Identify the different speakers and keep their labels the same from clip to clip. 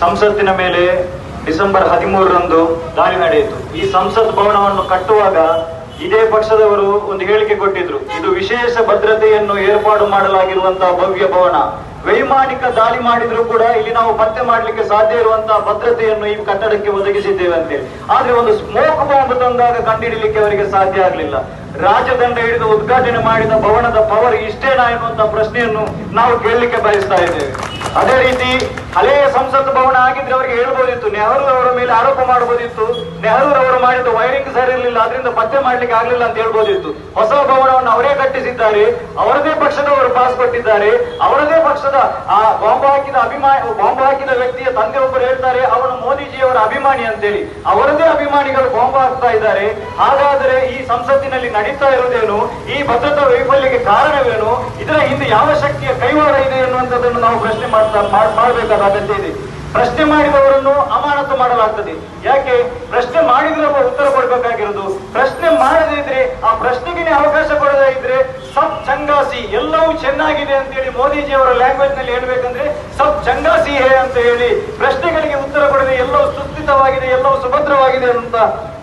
Speaker 1: ಸಂಸತ್ತಿನ ಮೇಲೆ ಡಿಸೆಂಬರ್ ಹದಿಮೂರರಂದು ದಾಳಿ ನಡೆಯಿತು. ಈ ಸಂಸತ್ ಭವನವನ್ನು ಕಟ್ಟುವಾಗ ಇದೇ ಪಕ್ಷದವರು ಒಂದು ಹೇಳಿಕೆ ಕೊಟ್ಟಿದ್ರು. ಇದು ವಿಶೇಷ ಭದ್ರತೆಯನ್ನು ಏರ್ಪಾಡು ಮಾಡಲಾಗಿರುವಂತಹ ಭವ್ಯ ಭವನ. ವೈಮಾನಿಕ ದಾಳಿ ಮಾಡಿದ್ರು ಕೂಡ ಇಲ್ಲಿ ನಾವು ಪತ್ತೆ ಮಾಡಲಿಕ್ಕೆ ಸಾಧ್ಯ ಇರುವಂತಹ ಭದ್ರತೆಯನ್ನು ಈ ಕಟ್ಟಡಕ್ಕೆ ಒದಗಿಸಿದ್ದೇವೆ ಅಂತೇಳಿ ಆದ್ರೆ ಒಂದು ಸ್ಮೋಕ್ ಬಾಂಬ್ ತಂದಾಗ ಕಂಡುಹಿಡಿಲಿಕ್ಕೆ ಅವರಿಗೆ ಸಾಧ್ಯ ಆಗಲಿಲ್ಲ. ರಾಜದಂಡ ಹಿಡಿದು ಉದ್ಘಾಟನೆ ಮಾಡಿದ ಭವನದ ಪವರ್ ಇಷ್ಟೇನಾ ಎನ್ನುವಂತಹ ಪ್ರಶ್ನೆಯನ್ನು ನಾವು ಕೇಳಲಿಕ್ಕೆ ಬಯಸ್ತಾ ಇದ್ದೇವೆ. ಅದೇ ರೀತಿ ಹಳೆಯ ಸಂಸತ್ ಭವನ ಆಗಿದ್ರೆ ಅವರಿಗೆ ಹೇಳ್ಬೋದಿತ್ತು, ನೆಹರು ಅವರ ಮೇಲೆ ಆರೋಪ ಮಾಡಬಹುದಿತ್ತು ನೆಹರು ಅವರು ಮಾಡಿದ ವೈರಿಂಗ್ ಸರಿ ಇರಲಿಲ್ಲ ಅದರಿಂದ ಪತ್ತೆ ಮಾಡ್ಲಿಕ್ಕೆ ಆಗ್ಲಿಲ್ಲ ಅಂತ ಹೇಳ್ಬೋದಿತ್ತು. ಹೊಸ ಭವನವನ್ನು ಅವರೇ ಕಟ್ಟಿಸಿದ್ದಾರೆ, ಅವರದೇ ಪಕ್ಷದವರು ಪಾಸ್ ಕೊಟ್ಟಿದ್ದಾರೆ, ಅವರದೇ ಪಕ್ಷದ ಆ ಬಾಂಬ್ ಹಾಕಿದ ಅಭಿಮಾನಿ ಬಾಂಬ್ ಹಾಕಿದ ವ್ಯಕ್ತಿಯ ತಂದೆ ಒಬ್ಬರು ಹೇಳ್ತಾರೆ, ಅವನು ಮೋದಿಜಿಯವರ ಅಭಿಮಾನಿ ಅಂತೇಳಿ. ಅವರದೇ ಅಭಿಮಾನಿಗಳು ಬಾಂಬ್ ಹಾಕ್ತಾ ಇದ್ದಾರೆ, ಹಾಗಾದರೆ ಈ ಸಂಸತ್ತಿನಲ್ಲಿ ನಡೀತಾ ಇರುವುದೇನು? ಈ ಭದ್ರತಾ ವೈಫಲ್ಯಕ್ಕೆ ಕಾರಣವೇನು? ಇದರ ಹಿಂದೆ ಯಾವ ಶಕ್ತಿಯ ಕೈವಾಡ ಇದೆ ಎನ್ನುವಂಥದ್ದನ್ನು ನಾವು ಪ್ರಶ್ನೆ ಮಾಡ್- ಮಾಡಬೇಕಾದ ಅಗತ್ಯ ಇದೆ ಪ್ರಶ್ನೆ ಮಾಡಿದವರನ್ನು ಅಮಾನತು ಮಾಡಲಾಗ್ತದೆ. ಯಾಕೆ? ಪ್ರಶ್ನೆ ಮಾಡಿದ್ರೆ ಉತ್ತರ ಕೊಡಬೇಕಾಗಿರೋದು. ಪ್ರಶ್ನೆ ಮಾಡದೇ ಇದ್ರೆ, ಆ ಪ್ರಶ್ನೆಗೆ ಅವಕಾಶ ಕೊಡದೇ ಇದ್ರೆ ಸಬ್ ಚಂಗಾಸಿ, ಎಲ್ಲವೂ ಚೆನ್ನಾಗಿದೆ ಅಂತ ಹೇಳಿ ಮೋದಿಜಿಯವರ ಲ್ಯಾಂಗ್ವೇಜ್ನಲ್ಲಿ ಹೇಳ್ಬೇಕಂದ್ರೆ ಸಬ್ ಚಂಗಾಸಿ ಹೇ ಅಂತ ಹೇಳಿ ಪ್ರಶ್ನೆಗಳಿಗೆ ಉತ್ತರ ಕೊಡದೆ ಎಲ್ಲವೂ ಸುಸ್ಥಿತವಾಗಿದೆ, ಎಲ್ಲವೂ ಸುಭದ್ರವಾಗಿದೆ ಅಂತ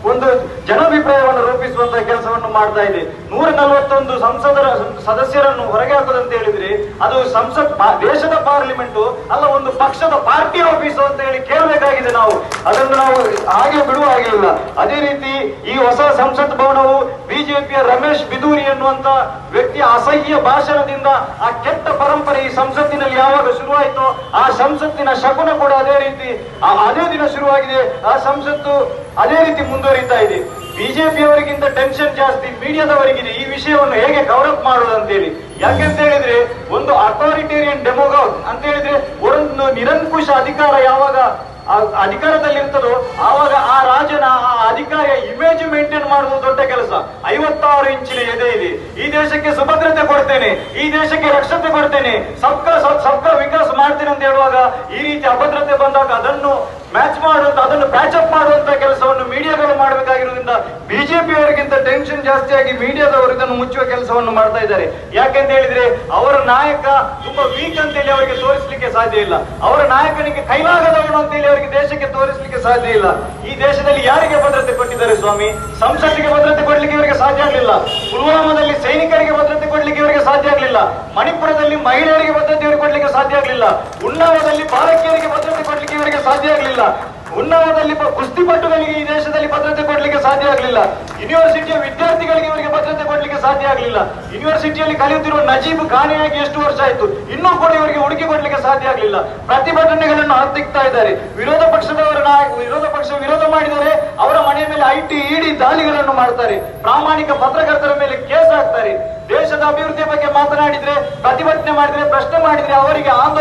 Speaker 1: ಒಂದು ಜನಾಭಿಪ್ರಾಯವನ್ನು ರೂಪಿಸುವಂತಹ ಕೆಲಸವನ್ನು ಮಾಡ್ತಾ ಇದೆ. ನೂರ ನಲವತ್ತೊಂದು ಸಂಸದರ ಸದಸ್ಯರನ್ನು ಹೊರಗೆ ಹಾಕೋದಂತ ಹೇಳಿದ್ರೆ, ಅದು ಸಂಸತ್ ದೇಶದ ಪಾರ್ಲಿಮೆಂಟ್ ಅಲ್ಲ, ಒಂದು ಪಕ್ಷದ ಪಾರ್ಟಿ ಆಫೀಸ್ ಅಂತ ಹೇಳಿ ಕೇಳಬೇಕಾಗಿದೆ ನಾವು. ಅದನ್ನು ನಾವು ಹಾಗೆ ಬಿಡುವ ಹಾಗಿಲ್ಲ. ಅದೇ ರೀತಿ ಈ ಹೊಸ ಸಂಸತ್ ಭವನವು ಬಿಜೆಪಿಯ ರಮೇಶ್ ಬಿದೂರಿ ಎನ್ನುವಂತ ವ್ಯಕ್ತಿಯ ಅಸಹ್ಯ ಭಾಷಣದಿಂದ ಆ ಕೆಟ್ಟ ಪರಂಪರೆ ಈ ಸಂಸತ್ತಿನಲ್ಲಿ ಯಾವಾಗ ಶುರುವಾಯಿತೋ ಆ ಸಂಸತ್ತಿನ ಶಕುನ ಕೂಡ ಅದೇ ರೀತಿ ಅದೇ ದಿನ ಶುರುವಾಗಿದೆ. ಆ ಸಂಸತ್ತು ಅದೇ ರೀತಿ ಮುಂದುವರಿತಾ ಇದೆ. ಬಿಜೆಪಿಯವರಿಗಿಂತ ಟೆನ್ಷನ್ ಜಾಸ್ತಿ, ಮೀಡಿಯಾದವರಿಗಿದೆ. ಈ ವಿಷಯವನ್ನು ಹೇಗೆ ಕವರಪ್ ಮಾಡುವುದು ಅಂತೇಳಿ. ಯಾಕೆಂತ ಹೇಳಿದ್ರೆ, ಒಂದು ಅಥಾರಿಟೇರಿಯನ್ ಡೆಮೋಗಾಗ್ ಅಂತ ಹೇಳಿದ್ರೆ, ಒಂದು ನಿರಂಕುಶ ಅಧಿಕಾರ ಯಾವಾಗ ಅಧಿಕಾರದಲ್ಲಿರ್ತದೋ, ಆವಾಗ ಆ ರಾಜನ ಆ ಅಧಿಕಾರಿಯ ಇಮೇಜ್ ಮೇಂಟೈನ್ ಮಾಡುವುದು ದೊಡ್ಡ ಕೆಲಸ. ಐವತ್ತಾರು ಇಂಚಿನ ಎದೆ ಇದೆ. ಈ ದೇಶಕ್ಕೆ ಸುಭದ್ರತೆ ಕೊಡ್ತೇನೆ, ಈ ದೇಶಕ್ಕೆ ರಕ್ಷತೆ ಕೊಡ್ತೇನೆ, ಸಬ್ಕ ಸಬ್ಕ ವಿಕಾಸ ಮಾಡ್ತೇನೆ ಅಂತ ಹೇಳುವಾಗ ಈ ರೀತಿ ಅಭದ್ರತೆ ಬಂದಾಗ ಅದನ್ನು ಮ್ಯಾಚ್ ಮಾಡುವಂತ, ಅದನ್ನು ಪ್ಯಾಚಪ್ ಮಾಡುವಂತ ಕೆಲಸವನ್ನು ಮೀಡಿಯಾಗಳು ಬಿಜೆಪಿ ಅವರಿಗಿಂತ ಟೆನ್ಷನ್ ಜಾಸ್ತಿಯಾಗಿ ಮೀಡಿಯಾದವರು ಇದನ್ನು ಮುಚ್ಚುವ ಕೆಲಸವನ್ನು ಮಾಡ್ತಾ ಇದ್ದಾರೆ. ಯಾಕೆಂತ ಹೇಳಿದ್ರೆ, ಅವರ ನಾಯಕ ತುಂಬಾ ವೀಕ್ ಅಂತ ಹೇಳಿ ಅವರಿಗೆ ತೋರಿಸಲಿಕ್ಕೆ ಸಾಧ್ಯ ಇಲ್ಲ. ಅವರ ನಾಯಕನಿಗೆ ಕೈಲಾಗದವನು ಅಂತ ಹೇಳಿ ಅವರಿಗೆ ದೇಶಕ್ಕೆ ತೋರಿಸಲಿಕ್ಕೆ ಸಾಧ್ಯ ಇಲ್ಲ. ಈ ದೇಶದಲ್ಲಿ ಯಾರಿಗೆ ಭದ್ರತೆ ಕೊಟ್ಟಿದ್ದಾರೆ ಸ್ವಾಮಿ? ಸಂಸತ್ತಿಗೆ ಭದ್ರತೆ ಕೊಡ್ಲಿಕ್ಕೆ ಇವರಿಗೆ ಸಾಧ್ಯ ಆಗಲಿಲ್ಲ. ಪುಲ್ವಾಮಾದಲ್ಲಿ ಸೈನಿಕರಿಗೆ ಭದ್ರತೆ ಕೊಡ್ಲಿಕ್ಕೆ ಇವರಿಗೆ ಸಾಧ್ಯ ಆಗಲಿಲ್ಲ. ಮಣಿಪುರದಲ್ಲಿ ಮಹಿಳೆಯರಿಗೆ ಭದ್ರತೆ ಕೊಡ್ಲಿಕ್ಕೆ ಸಾಧ್ಯ ಆಗಲಿಲ್ಲ. ಉನ್ನಾವದಲ್ಲಿ ಬಾಲಕಿಯರಿಗೆ ಭದ್ರತೆ ಕೊಡ್ಲಿಕ್ಕೆ ಇವರಿಗೆ ಸಾಧ್ಯ ಆಗಲಿಲ್ಲ. ಉನ್ನಾವದಲ್ಲಿ ಕುಸ್ತಿಪಟುಗಳಿಗೆ ಈ ದೇಶದಲ್ಲಿ ಭದ್ರತೆ ಕೊಡ್ಲಿಕ್ಕೆ ಸಾಧ್ಯ ಆಗಲಿಲ್ಲ. ಯೂನಿವರ್ಸಿಟಿಯ ವಿದ್ಯಾರ್ಥಿಗಳಿಗೆ ಇವರಿಗೆ ಭದ್ರತೆ ಕೊಡ್ಲಿಕ್ಕೆ ಸಾಧ್ಯ ಆಗಲಿಲ್ಲ. ಯೂನಿವರ್ಸಿಟಿಯಲ್ಲಿ ಕಲಿಯುತ್ತಿರುವ ನಜೀಬ್ ಖಾನೆಯಾಗಿ ಎಷ್ಟು ವರ್ಷ ಆಯ್ತು? ಇನ್ನೂ ಕೂಡ ಇವರಿಗೆ ಹುಡುಕಿ ಕೊಡ್ಲಿಕ್ಕೆ ಸಾಧ್ಯ ಆಗಲಿಲ್ಲ. ಪ್ರತಿಭಟನೆಗಳನ್ನು ಹತ್ತಿಕ್ತಾ ಇದ್ದಾರೆ. ವಿರೋಧ ಪಕ್ಷದವರ ವಿರೋಧ ಪಕ್ಷ ವಿರೋಧ ಮಾಡಿದರೆ ಅವರ ಮನೆಯ ಮೇಲೆ ಐಟಿ, ಇಡಿ ದಾಳಿಗಳನ್ನು ಮಾಡ್ತಾರೆ. ಪ್ರಾಮಾಣಿಕ ಪತ್ರಕರ್ತರ ಮೇಲೆ ಕೇಸ್ ಹಾಕ್ತಾರೆ. ದೇಶದ ಅಭಿವೃದ್ಧಿಯ ಬಗ್ಗೆ ಮಾತನಾಡಿದ್ರೆ, ಪ್ರತಿಭಟನೆ ಮಾಡಿದ್ರೆ, ಪ್ರಶ್ನೆ ಮಾಡಿದ್ರೆ ಅವರಿಗೆ ಆಂದೋಲನ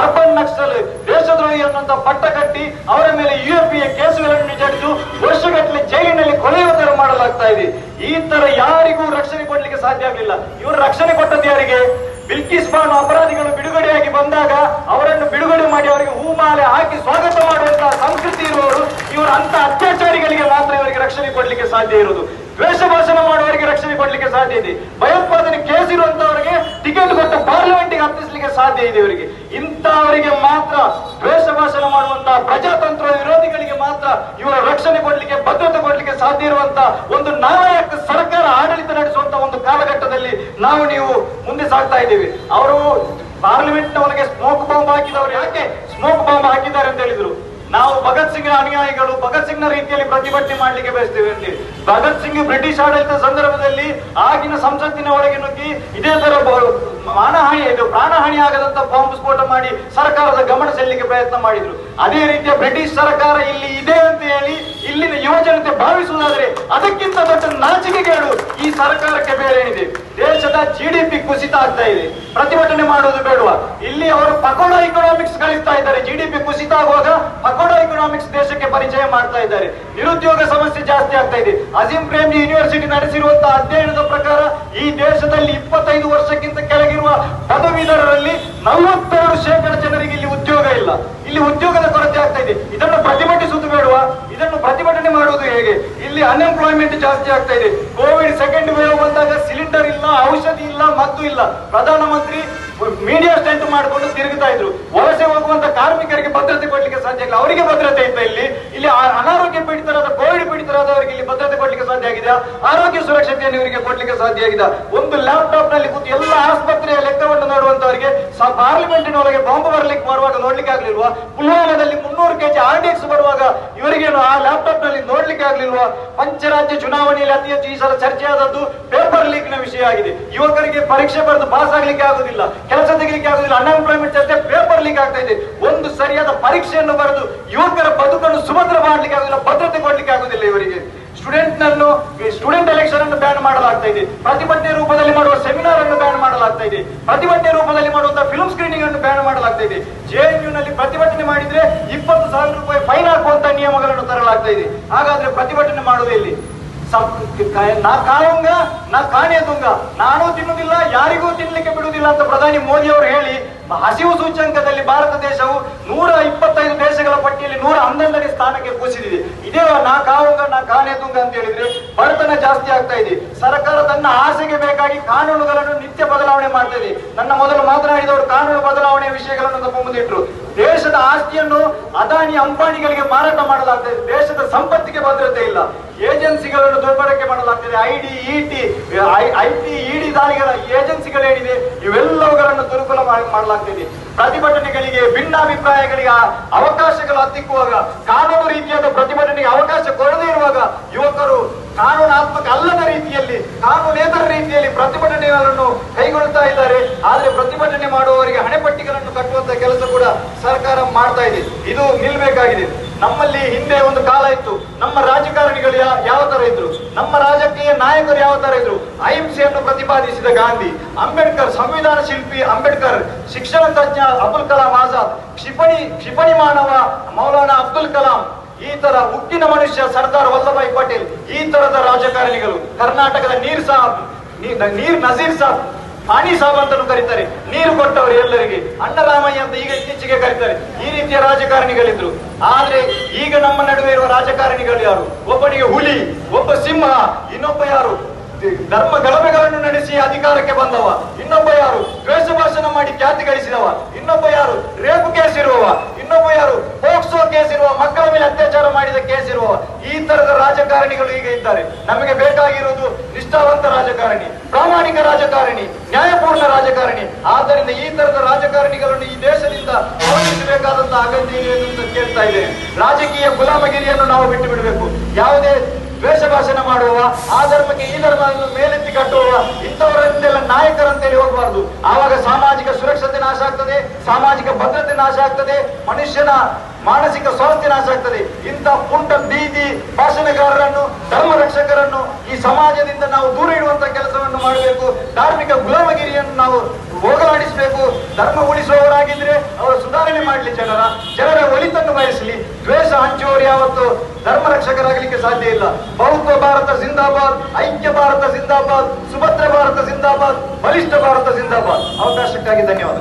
Speaker 1: ಅರ್ಬನ್ ನಕ್ಸಲ್ ದೇಶದ್ರೋಹಿ ಅನ್ನುವಂತ ಪಟ್ಟ ಕಟ್ಟಿ ಅವರ ಮೇಲೆ ಯುಎಪಿಎ ಕೇಸುಗಳನ್ನು ಜಡಿದು ವರ್ಷಗಟ್ಟಲೆ ಜೈಲಿನಲ್ಲಿ ಕೊಲೆಯುವ ತರ ಮಾಡಲಾಗ್ತಾ ಇದೆ. ಈ ತರ ಯಾರಿಗೂ ರಕ್ಷಣೆ ಕೊಡ್ಲಿಕ್ಕೆ ಸಾಧ್ಯ ಆಗಲಿಲ್ಲ. ಇವರು ರಕ್ಷಣೆ ಕೊಟ್ಟದ್ದು ಯಾರಿಗೆ? ಬಿಲ್ಕಿಸ್ ಬಾನು ಅಪರಾಧಿಗಳು ಬಿಡುಗಡೆಯಾಗಿ ಬಂದಾಗ ಅವರನ್ನು ಬಿಡುಗಡೆ ಮಾಡಿ ಅವರಿಗೆ ಹೂಮಾಲೆ ಹಾಕಿ ಸ್ವಾಗತ ಮಾಡುವಂತಹ ಸಂಸ್ಕೃತಿ ಇರುವವರು, ಇವರು ಅಂತ ಅತ್ಯಾಚಾರಿಗಳಿಗೆ ಮಾತ್ರ ಇವರಿಗೆ ರಕ್ಷಣೆ ಕೊಡ್ಲಿಕ್ಕೆ ಸಾಧ್ಯ ಇರುವುದು. ದ್ವೇಷ ಭಾಷಣ ಮಾಡುವವರಿಗೆ ರಕ್ಷಣೆ ಕೊಡ್ಲಿಕ್ಕೆ ಸಾಧ್ಯ ಇದೆ. ಭಯೋತ್ಪಾದನೆ ಕೇಸ್ ಇರುವಂತವರಿಗೆ ಟಿಕೆಟ್ ಕೊಟ್ಟು ಪಾರ್ಲಿಮೆಂಟ್ಗೆ ಹತ್ತಿಸ್ಲಿಕ್ಕೆ ಸಾಧ್ಯ ಇದೆ ಇವರಿಗೆ ಇಂಥವರಿಗೆ ಮಾತ್ರ ದ್ವೇಷ ಭಾಷಣ ಮಾಡುವಂತಹ ಪ್ರಜಾತಂತ್ರ ವಿರೋಧಿಗಳಿಗೆ ಮಾತ್ರ ಇವರ ರಕ್ಷಣೆ ಕೊಡ್ಲಿಕ್ಕೆ, ಭದ್ರತೆ ಕೊಡ್ಲಿಕ್ಕೆ ಸಾಧ್ಯ ಇರುವಂತಹ ಒಂದು ನಾಯಕ ಸರ್ಕಾರ ಆಡಳಿತ ನಡೆಸುವಂತ ಒಂದು ಕಾಲಘಟ್ಟದಲ್ಲಿ ನಾವು ನೀವು ಮುಂದೆ ಸಾಗ್ತಾ ಇದ್ದೀವಿ. ಅವರು ಪಾರ್ಲಿಮೆಂಟ್ ನವರಿಗೆ ಸ್ಮೋಕ್ ಬಾಂಬ್ ಹಾಕಿದವರು ಯಾಕೆ? ಸ್ಮೋಕ್ ಬಾಂಬ್ ಹಾಕಿದ್ದಾರೆ ಅಂತ ಹೇಳಿದ್ರು. ನಾವು ಭಗತ್ ಸಿಂಗ್ ಅನುಯಾಯಿಗಳು, ಭಗತ್ ಸಿಂಗ್ನ ರೀತಿಯಲ್ಲಿ ಪ್ರತಿಭಟನೆ ಮಾಡ್ಲಿಕ್ಕೆ ಬಯಸ್ತೇವೆ ಅಂತ ಭಗತ್ ಸಿಂಗ್ ಬ್ರಿಟಿಷ್ ಆಡಳಿತ ಸಂದರ್ಭದಲ್ಲಿ ಆಗಿನ ಸಂಸತ್ತಿನ ಒಳಗೆ ನುಗ್ಗಿ ಇದೇ ತರ ಮಾನಹಾನಿ, ಇದು ಪ್ರಾಣಹಾನಿ ಆಗದಂತ ಬಾಂಬ್ ಸ್ಫೋಟ ಮಾಡಿ ಸರ್ಕಾರದ ಗಮನ ಸೆಲ್ಲಿಕ್ಕೆ ಪ್ರಯತ್ನ ಮಾಡಿದ್ರು. ಅದೇ ರೀತಿಯ ಬ್ರಿಟಿಷ್ ಸರ್ಕಾರ ಇಲ್ಲಿ ಇದೆ ಅಂತ ಯುವ ಇಲ್ಲಿನ ಯುವಜನತೆ ಭಾವಿಸುವುದಾದ್ರೆ ಅದಕ್ಕಿಂತ ದೊಡ್ಡ ನಾಚಿಕೆಗೇಡು ಈ ಸರ್ಕಾರಕ್ಕೆ ಬೇರೆ ಏನಿದೆ? ದೇಶದ ಜಿಡಿಪಿ ಕುಸಿತ ಆಗ್ತಾ ಇದೆ. ಪ್ರತಿಭಟನೆ ಮಾಡುವುದು ಬೇಡವಾ? ಇಲ್ಲಿ ಅವರು ಪಕೋಡ ಇಕನಾಮಿಕ್ಸ್ ಕಲಿಸ್ತಾ ಇದ್ದಾರೆ. ಜಿಡಿಪಿ ಕುಸಿತ ಆಗುವಾಗ ಪಕೋಡ ಇಕನಾಮಿಕ್ಸ್ ದೇಶಕ್ಕೆ ಪರಿಚಯ ಮಾಡ್ತಾ ಇದ್ದಾರೆ. ನಿರುದ್ಯೋಗ ಸಮಸ್ಯೆ ಜಾಸ್ತಿ ಆಗ್ತಾ ಇದೆ. ಅಜಿಂ ಪ್ರೇಮ್ ಯೂನಿವರ್ಸಿಟಿ ನಡೆಸಿರುವಂತಹ ಅಧ್ಯಯನದ ಪ್ರಕಾರ ಈ ದೇಶದಲ್ಲಿ ಇಪ್ಪತ್ತೈದು ವರ್ಷಕ್ಕಿಂತ ಕೆಳಗಿರುವ ಪದವೀಧರರಲ್ಲಿ ನಲವತ್ತೆರಡು ಶೇಕಡ ಜನರಿಗೆ ಇಲ್ಲಿ ಉದ್ಯೋಗ ಇಲ್ಲ. ಇಲ್ಲಿ ಉದ್ಯೋಗದ ಕೊರತೆ ಆಗ್ತಾ ಇದೆ. ಇದನ್ನು ಪ್ರತಿಭಟಿಸುವುದು ಬೇಡವಾ? ಇದನ್ನು ಪ್ರತಿಭಟನೆ ಮಾಡುವುದು ಹೇಗೆ? ಇಲ್ಲಿ ಅನ್ಎಂಪ್ಲಾಯ್ಮೆಂಟ್ ಜಾಸ್ತಿ ಆಗ್ತಾ ಇದೆ. ಕೋವಿಡ್ ಸೆಕೆಂಡ್ ವೇವ್ ಬಂದಾಗ ಸಿಲಿಂಡರ್ ಇಲ್ಲ, ಔಷಧಿ ಇಲ್ಲ, ಮದ್ದು ಇಲ್ಲ. ಪ್ರಧಾನಮಂತ್ರಿ ಮೀಡಿಯಾ ಸ್ಟೆಂಟ್ ಮಾಡಿಕೊಂಡು ತಿರುಗುತ್ತಾ ಇದ್ರು. ವಲಸೆ ಹೋಗುವಂತ ಕಾರ್ಮಿಕರಿಗೆ ಭದ್ರತೆ ಕೊಡ್ಲಿಕ್ಕೆ ಇಲ್ಲ. ಅವರಿಗೆ ಭದ್ರತೆ ಇಲ್ಲ ಇಲ್ಲಿ. ಇಲ್ಲಿ ಅನಾರೋಗ್ಯ ಪೀಡಿತರಾದ ಕೋವಿಡ್ ಪೀಡಿತರಾದವರಿಗೆ ಇಲ್ಲಿ ಭದ್ರತೆ ಕೊಡ್ಲಿಕ್ಕೆ ಸಾಧ್ಯ ಆಗಿದೆ ಆರೋಗ್ಯ ಸುರಕ್ಷತೆಯನ್ನು ಇವರಿಗೆ ಕೊಡ್ಲಿಕ್ಕೆ ಸಾಧ್ಯ ಆಗಿದೆ ಒಂದು ಲ್ಯಾಪ್ಟಾಪ್ನಲ್ಲಿ ಕೂತು ಎಲ್ಲ ಆಸ್ಪತ್ರೆಯ ಲೆಕ್ಕವನ್ನು ನೋಡುವಂತವರಿಗೆ ಪಾರ್ಲಿಮೆಂಟಿನೊಳಗೆ ಬಾಂಬ್ ಬರಲಿಕ್ಕೆ ಬರುವಾಗ ನೋಡ್ಲಿಕ್ಕೆ ಆಗ್ಲಿಲ್ವಾ? ಪುಲ್ವಾಮಾದಲ್ಲಿ ಮುನ್ನೂರು ಕೆಜಿ ಆರ್ ಬರುವಾಗ ಇವರಿಗೇನು ಆ ಲ್ಯಾಪ್ಟಾಪ್ನಲ್ಲಿ ನೋಡ್ಲಿಕ್ಕೆ ಆಗ್ಲಿಲ್ವಾ? ಪಂಚರಾಜ್ಯ ಚುನಾವಣೆಯಲ್ಲಿ ಅತಿ ಹೆಚ್ಚು ಈ ಸಲ ಚರ್ಚೆ ಆದದ್ದು ಪೇಪರ್ ಲೀಕ್ನ ವಿಷಯ ಆಗಿದೆ. ಯುವಕರಿಗೆ ಪರೀಕ್ಷೆ ಬರೆದು ಪಾಸ್ ಆಗ್ಲಿಕ್ಕೆ ಆಗುದಿಲ್ಲ. ಕೆಲಸ ತೆಗಿಲಿಕ್ಕೆ ಆಗುದಿಲ್ಲ. ಅನ್ಎಂಪ್ಲಾಯ್ಮೆಂಟ್ ಚರ್ಚೆ ಪೇಪರ್ ಲೀಕ್ ಆಗ್ತಾ ಇದೆ. ಒಂದು ಸರಿಯಾದ ಪರೀಕ್ಷೆಯನ್ನು ಬರೆದು ಯುವಕರ ಬದುಕನ್ನು ಸುಭದ್ರ ಮಾಡ್ಲಿಕ್ಕೆ ಆಗುದಿಲ್ಲ. ಭದ್ರತೆ ಕೊಡ್ಲಿಕ್ಕೆ ಆಗುದಿಲ್ಲ ಇವರಿಗೆ. ಸ್ಟೂಡೆಂಟ್ ನನ್ನು ಸ್ಟೂಡೆಂಟ್ ಎಲೆಕ್ಷನ್ ಅನ್ನು ಬ್ಯಾನ್ ಮಾಡಲಾಗ್ತಾ ಇದೆ. ಪ್ರತಿಭಟನೆ ರೂಪದಲ್ಲಿ ಮಾಡುವ ಸೆಮಿನಾರ್ ಅನ್ನು ಬ್ಯಾನ್ ಮಾಡಲಾಗ್ತಾ ಇದೆ. ಪ್ರತಿಭಟನೆ ರೂಪದಲ್ಲಿ ಮಾಡುವಂತಹ ಫಿಲ್ಮ್ ಸ್ಕ್ರೀನಿಂಗ್ ಅನ್ನು ಬ್ಯಾನ್ ಮಾಡಲಾಗ್ತಾ ಇದೆ. ಜೆಎನ್ಯು ನಲ್ಲಿ ಪ್ರತಿಭಟನೆ ಮಾಡಿದ್ರೆ ಇಪ್ಪತ್ತು ಸಾವಿರ ರೂಪಾಯಿ ಫೈನ್ ಹಾಕುವಂತಹ ನಿಯಮಗಳನ್ನು ತರಲಾಗ್ತಾ ಇದೆ. ಹಾಗಾದ್ರೆ ಪ್ರತಿಭಟನೆ ಮಾಡುವುದೇ ಇಲ್ಲಿ ನಾ ಕಾಳುಂಗ ನಾ ಕಾಣೆ ತುಂಗ ನಾನು ತಿನ್ನುವುದಿಲ್ಲ ಯಾರಿಗೂ ತಿನ್ಲಿಕ್ಕೆ ಬಿಡುವುದಿಲ್ಲ ಅಂತ ಪ್ರಧಾನಿ ಮೋದಿ ಅವರು ಹೇಳಿ ಹಸಿವು ಸೂಚ್ಯಂಕದಲ್ಲಿ ಭಾರತ ದೇಶವು ನೂರ ಇಪ್ಪತ್ತೈದು ದೇಶಗಳ ಪಟ್ಟಿಯಲ್ಲಿ ನೂರ ಹನ್ನೊಂದನೇ ಸ್ಥಾನಕ್ಕೆ ಕುಸಿದಿದೆ. ಇದೇ ನಾ ಕಾವುಂಗ ನಾ ಕಾಣೆ ತುಂಗ ಅಂತ ಹೇಳಿದ್ರೆ ಬಡತನ ಜಾಸ್ತಿ ಆಗ್ತಾ ಇದೆ. ಸರ್ಕಾರ ತನ್ನ ಆಸೆಗೆ ಬೇಕಾಗಿ ಕಾನೂನುಗಳನ್ನು ನಿತ್ಯ ಮಾಡ್ತಾ ಇದೆ ನನ್ನ ಮೊದಲು ಮಾತನಾಡಿದವರು ಕಾನೂನು ಬದಲಾವಣೆಯ ವಿಷಯಗಳನ್ನು ತಮ್ಮ ಮುಂದಿಟ್ಟರು. ದೇಶದ ಆಸ್ತಿಯನ್ನು ಅದಾನಿ ಅಂಬಾನಿಗಳಿಗೆ ಮಾರಾಟ ಮಾಡಲಾಗ್ತದೆ. ದೇಶದ ಸಂಪತ್ತಿಗೆ ಭದ್ರತೆ ಇಲ್ಲ. ಏಜೆನ್ಸಿಗಳನ್ನು ದುರ್ಬಳಕೆ ಮಾಡಲಾಗ್ತದೆ. ಐಡಿ ಇಟಿ ಐಟಿ ಇಡಿ ದಾಳಿಗಳ ಏಜೆನ್ಸಿಗಳೇನಿದೆ ಇವೆಲ್ಲ ಮಾಡಲಾಗ್ತಿದೆ. ಪ್ರತಿಭಟನೆಗಳಿಗೆ, ಭಿನ್ನಾಭಿಪ್ರಾಯಗಳಿಗೆ ಅವಕಾಶಗಳು ಹತ್ತಿಕ್ಕುವಾಗ, ಕಾನೂನು ರೀತಿಯಾದ ಪ್ರತಿಭಟನೆಗೆ ಅವಕಾಶ ಕೊಡದೇ ಇರುವಾಗ ಯುವಕರು ಕಾನೂನಾತ್ಮಕ ಅಲ್ಲದ ರೀತಿಯಲ್ಲಿ, ಕಾನೂನೇತರ ರೀತಿಯಲ್ಲಿ ಪ್ರತಿಭಟನೆಗಳನ್ನು ಕೈಗೊಳ್ಳುತ್ತಾ ಇದ್ದಾರೆ. ಆದ್ರೆ ಪ್ರತಿಭಟನೆ ಮಾಡುವವರಿಗೆ ಹಣೆಪಟ್ಟಿಗಳನ್ನು ಕಟ್ಟುವಂತ ಕೆಲಸ ಕೂಡ ಸರ್ಕಾರ ಮಾಡ್ತಾ ಇದೆ ಇದು ನಿಲ್ಬೇಕಾಗಿದೆ ನಮ್ಮಲ್ಲಿ ಹಿಂದೆ ಒಂದು ಕಾಲ ಇತ್ತು ನಮ್ಮ ರಾಜಕಾರಣಿಗಳು ಯಾ- ಯಾವ ತರ ಇದ್ರು ನಮ್ಮ ರಾಜಕೀಯ ನಾಯಕರು ಯಾವ ತರ ಇದ್ರು ಅಹಿಂಸೆಯನ್ನು ಪ್ರತಿಪಾದಿಸಿದ ಗಾಂಧಿ, ಅಂಬೇಡ್ಕರ್ ಸಂವಿಧಾನ ಶಿಲ್ಪಿ ಅಂಬೇಡ್ಕರ್, ಶಿಕ್ಷಣ ತಜ್ಞ ಅಬ್ದುಲ್ ಕಲಾಂ ಆಜಾದ್, ಕ್ಷಿಪಣಿ ಕ್ಷಿಪಣಿ ಮಾನವ ಮೌಲಾನಾ ಅಬ್ದುಲ್ ಕಲಾಂ, ಈ ತರ ಉಕ್ಕಿನ ಮನುಷ್ಯ ಸರ್ದಾರ್ ವಲ್ಲಭಾಯಿ ಪಟೇಲ್, ಈ ತರದ ರಾಜಕಾರಣಿಗಳು, ಕರ್ನಾಟಕದ ನೀರ್ ಸಾಬ್ ನೀರ್ ನಜೀರ್ ಸಾಬ್, ಪಾಣಿ ಸಾಬ್ ಅಂತಲೂ ಕರೀತಾರೆ. ನೀರು ಕೊಟ್ಟವರು ಎಲ್ಲರಿಗೆ, ಅಣ್ಣರಾಮಯ್ಯ ಅಂತ ಈಗ ಇತ್ತೀಚೆಗೆ ಕರೀತಾರೆ. ಈ ರೀತಿಯ ರಾಜಕಾರಣಿಗಳಿದ್ರು. ಆದ್ರೆ ಈಗ ನಮ್ಮ ನಡುವೆ ಇರುವ ರಾಜಕಾರಣಿಗಳು ಯಾರು? ಒಬ್ಬನಿಗೆ ಹುಲಿ, ಒಬ್ಬ ಸಿಂಹ, ಇನ್ನೊಬ್ಬ ಯಾರು? ಧರ್ಮ ಗಲಭೆಗಳನ್ನು ನಡೆಸಿ ಅಧಿಕಾರಕ್ಕೆ ಬಂದವ. ಇನ್ನೊಬ್ಬ ಯಾರು? ದ್ವೇಷ ಭಾಷಣ ಮಾಡಿ ಖ್ಯಾತಿ ಗಳಿಸಿದವ. ಇನ್ನೊಬ್ಬ ಯಾರು? ರೇಪು ಕೇಸ್ ಇರುವವ. ಇನ್ನೊಬ್ಬ ಯಾರು? ಪೋಕ್ಸೋ ಕೇಸ್ ಇರುವ ಮಕ್ಕಳ ಮೇಲೆ ಅತ್ಯಾಚಾರ ಮಾಡಿದ ಕೇಸ್ ಇರುವವ. ಈ ತರದ ರಾಜಕಾರಣಿಗಳು ಈಗ ಇದ್ದಾರೆ. ನಮಗೆ ಬೇಕಾಗಿರುವುದು ನಿಷ್ಠಾವಂತ ರಾಜಕಾರಣಿ, ಪ್ರಾಮಾಣಿಕ ರಾಜಕಾರಣಿ, ನ್ಯಾಯಪೂರ್ಣ ರಾಜಕಾರಣಿ. ಆದ್ದರಿಂದ ಈ ತರದ ರಾಜಕಾರಣಿಗಳನ್ನು ಈ ದೇಶದಿಂದ ಹೊರಡಿಸಬೇಕಾದಂತಹ ಅಗತ್ಯ ಇದೆ ಎಂದು ಕೇಳ್ತಾ ಇದೆ ರಾಜಕೀಯ ಗುಲಾಮಗಿರಿಯನ್ನು ನಾವು ಬಿಟ್ಟು ಬಿಡಬೇಕು. ಯಾವುದೇ ದ್ವೇಷ ಭಾಷಣ ಮಾಡುವವ, ಆ ಧರ್ಮಕ್ಕೆ ಈ ಧರ್ಮವನ್ನು ಮೇಲೆತ್ತಿ ಕಟ್ಟುವವ, ಇಂಥವರಂತೆಲ್ಲ ನಾಯಕರಂತೇಳಿ ಹೋಗಬಾರ್ದು. ಆವಾಗ ಸಾಮಾಜಿಕ ಸುರಕ್ಷತೆ ನಾಶ ಆಗ್ತದೆ, ಸಾಮಾಜಿಕ ಭದ್ರತೆ ನಾಶ ಆಗ್ತದೆ, ಮನುಷ್ಯನ ಮಾನಸಿಕ ಸ್ವಾಸ್ಥ್ಯ ನಾಶ ಆಗ್ತದೆ. ಇಂಥ ಪುಂಟ ಬೀದಿ ಭಾಷಣಗಾರರನ್ನು ಧರ್ಮ ರಕ್ಷಕರನ್ನು ಈ ಸಮಾಜದಿಂದ ನಾವು ದೂರ ಇಡುವಂತ ಕೆಲಸವನ್ನು ಮಾಡಬೇಕು. ಧಾರ್ಮಿಕ ಗುಲಾಮಗಿರಿಯನ್ನು ನಾವು ಹೋಗಲಾಡಿಸಬೇಕು, ಧರ್ಮ ಉಳಿಸುವವರಾಗಿದ್ರೆ ಅವರು ಸುಧಾರಣೆ ಮಾಡಲಿ ಜನರ ಜನರ ಒಳಿತನ್ನು ಬಯಸಲಿ. ದ್ವೇಷ ಹಂಚುವವರು ಯಾವತ್ತು ಧರ್ಮ ರಕ್ಷಕರಾಗಲಿಕ್ಕೆ ಸಾಧ್ಯ ಇಲ್ಲ. ಬೌದ್ಧ ಭಾರತ ಜಿಂದಾಬಾದ್, ಐಕ್ಯ ಭಾರತ ಜಿಂದಾಬಾದ್, ಸುಭದ್ರ ಭಾರತ ಜಿಂದಾಬಾದ್, ಬಲಿಷ್ಠ ಭಾರತ ಜಿಂದಾಬಾದ್. ಅವಕಾಶಕ್ಕಾಗಿ ಧನ್ಯವಾದ